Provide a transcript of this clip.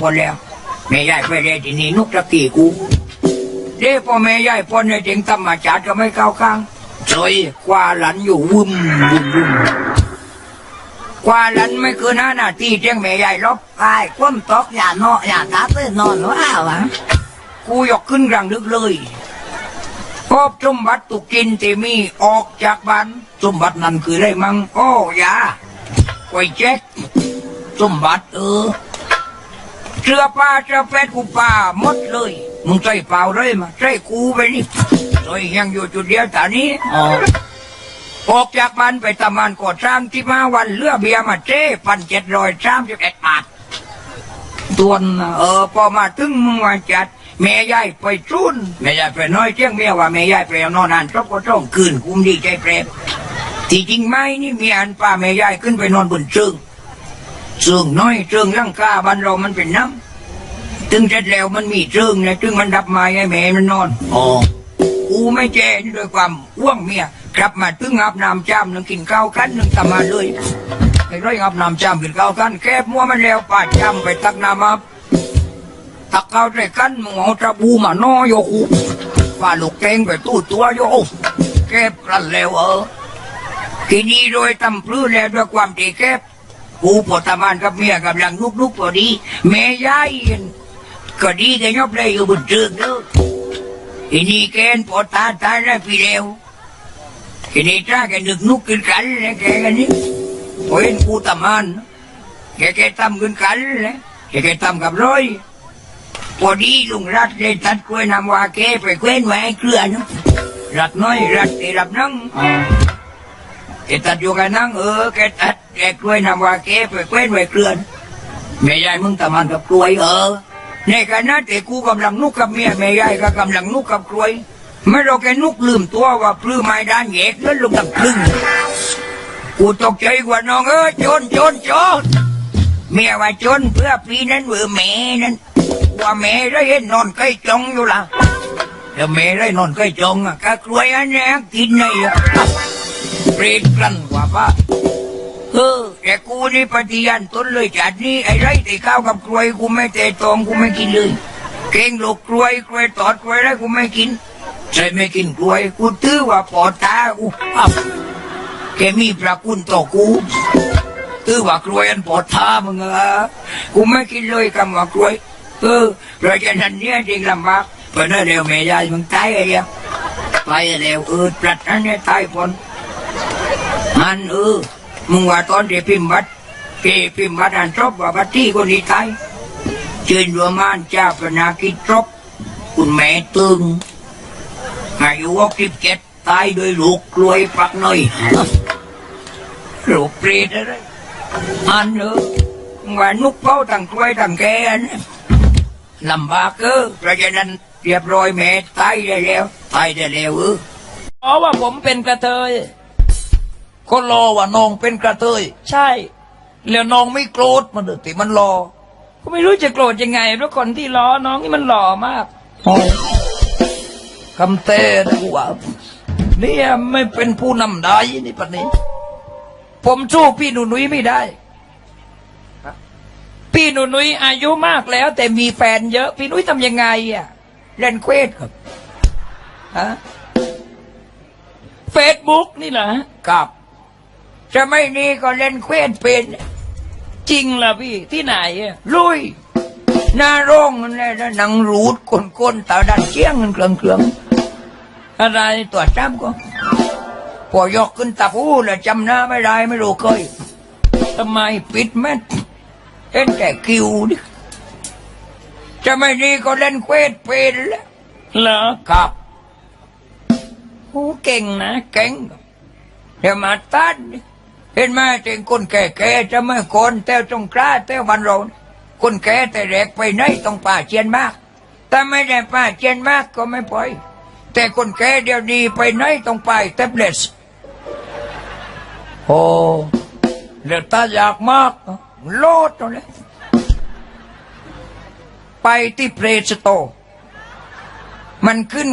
พอแล้วแม่ยายไปได้ที่นี่นุกตะกี้กูเด้พอแม่ยายพอในเด็งธรรมชาติก็ไม่เข้าข้างเฉยกว่าหลันอยู่วุ่มวุ่มวุ่มกว่าหลันไม่เกินห้านาทีเจ้งแม่ยายลบไอ้ก้มตกอย่าเนอนอย่าตาตื่นนอนว่าวะกูยกขึ้นกลางดึกเลยพบสมบัติตุกินที่มีออกจากบ้านสมบัตินั่นคืออะไรมังโอ้ยาไว้แจ็คสมบัติเออ เสื้อผ้าเสื้อแฟดกูป่าหมดเลย มึงใส่เปล่าเลยมาใส่กูไปนี่ใส่ยังอยู่จุดเดียวตอนนี้อ๋อออกจากบ้านไปตะมันก่อสร้างที่มาวันเลือเบียร์มาเจ้พันเจ็ดร้อยสามสิบเอ็ดบาทตัวนเออพอมาถึงมึงว่าจัดแม่ยายไปจุนแม่ยายไปน้อยเที่ยงเมียว่าแม่ยายไปเอานอนนานครบก็ต้องคืนกุมดีใจเปรมที่จริงไหมนี่มีอันป้าแม่ยายขึ้นไปนอนบนซึ่ง ซึ่งน้อยซึ่งร่างกาบ้านเรามันเป็นน้ำถึงเสร็จแล้วมันมีซึ่งนะซึ่งมันดับไม้ให้แม่มันนอนอ๋อกูไม่แจ้ด้วยความว่วงเมียกลับมาถึงอาบน้ำจามหนึ่งกินข้าวกันหนึ่งตามมาเลยไอ้ร้อยอาบน้ำจามกินข้าวกันแคบมัวมันแล้วป้าจำไปตักน้ำมาตักข้าวใส่กันมึงเอาตะบูมาน้อยโยกูป้าลูกเตงไปตู้ตัวโยแคบกันแล้วเออทีนี้โดยตำพลื้แล้วด้วยความที่แคบ กูปวดตามานกับเมียกำลังลุกๆพอดีแม่ยายก็ดีแกยอบได้อยู่บนเชือกเด้อทีนี้แกนปอดตาตายได้ปีเดียวทีนี้จ้าแกนึกนุกขึ้นกันเลยแกกันนี่พอเห็นกูตำมันแกแกตำขึ้นกันเลยแกแกตำกับร้อยพอดีลุงรัดเลยตัดกล้วยนำวาแกไปเคว้นไว้เกลือนะรัดน้อยรัดตีรับนั่ง แกตัดอยู่กันนั่งเออแกตัดแกกล้วยนำว่าแกไปเว้นไว้เกลือนแม่ยายมึงตำมันกับกล้วยเออในขณะที่กูกำลังนุกกับเมียแม่ยายก็กำลังนุกกับกล้วยไม่เราแกนุกลืมตัวว่าพลื้ไม้ด้านเหยกแล้วลงดังครึ่งกูตกใจกว่าน้องเอ้ยจนจนจนเมียว่าจนเพื่อปีนั้นเบื่อแม่นั้นว่าแม่ได้เห็นนอนใกล้จงอยู่ละแล้วแม่ได้นอนใกล้จงอะก็กล้วยอันนี้กินในอะ เปรตกลั้นกว่าป้าเออแต่กูนี่ปฏิญาณตนเลยจัดนี่ไอ้ไรแต่ข้าวกับกล้วยกูไม่เตะตองกูไม่กินเลยเก่งหลกกล้วยกล้วยตอดกล้วยอะไรกูไม่กินใช่ไม่กินกล้วยกูถือว่าปอดตากูอ้าวแกมีพระคุณต่อกูถือว่ากล้วยอันปอดตามึงเออกูไม่กินเลยคำว่ากล้วยเออเพราะฉะนั้นเนี่ยจริงลำบากเพราะนั่นเร็วแม่ยายมึงตายไอ้เดียวตายเร็วเออปลัดนั้นเนี่ยตายพ้น อันเออมึงว่าตอนที่พิมพ์บัตรที่พิมพ์บัตรอันจบว่าบัตรที่คนนี้ตายเชิญรวมมานเจ้าพนาคิดจบคุณแม่ตึงอายุหกสิบเจ็ดตายโดยลูกกล้วยปักหน่อยลูกเปรตอะไรอันเออว่านุกเป้าตั้งกล้วยตั้งแกนลำบากเออเพราะฉะนั้นเรียบร้อยแม่ตายได้แล้วตายได้แล้วเออเพราะว่าผมเป็นกระเทย ก็รอว่าน้องเป็นกระเทยใช่ แล้วน้องไม่โกรธมันเถอะแต่มันรอ ก็ไม่รู้จะโกรธยังไงเพราะคนที่ล้อน้องนี่มันหล่อมากคำเต้นะกูว่าเนี่ยไม่เป็นผู้นำได้นี่ปะนี้ ผมสู้พี่หนูนุ้ยไม่ได้ พี่หนูนุ้ยอายุมากแล้ว แต่มีแฟนเยอะ พี่นุ้ยทำยังไงอะเล่นเควสครับฮะเฟซบุ๊กนี่เหรอกับ จะไม่นี้ก็เล่นเควสเป็น จริงเหรอพี่ ที่ไหนอะลุย หน้าโร่องนั่นแหละนะหนังรูดก้นๆตาดันเชียงเงินเครื่องเครื่องอะไรๆตัวจำก็พอยกขึ้นตาพูแล้วจำหน้าไม่ได้ไม่รู้เคยทำไมปิดแม่นเล่นแต่คิวดิจะไม่นี้ก็เล่นเควสเป็นแล้วเหรอครับโอ้เก่งนะเก่งเดี๋ยวมาตัดนี่ เห็นไหมเจงคนแก่ๆจะไม่คนเต้วจงกล้าเต้ววันเราคนแก่แต่แรกไปไหนต้องป่าเจียนมากแต่ไม่ได้ป่าเจียนมากก็ไม่ปล่อย แต่คนแก่เดี๋ยวนี้ไปไหนต้องไปแท็บเล็ตโอ้เลือดตาอยากมากโลดตรงนี้ไปที่เพลสโต มันขึ้น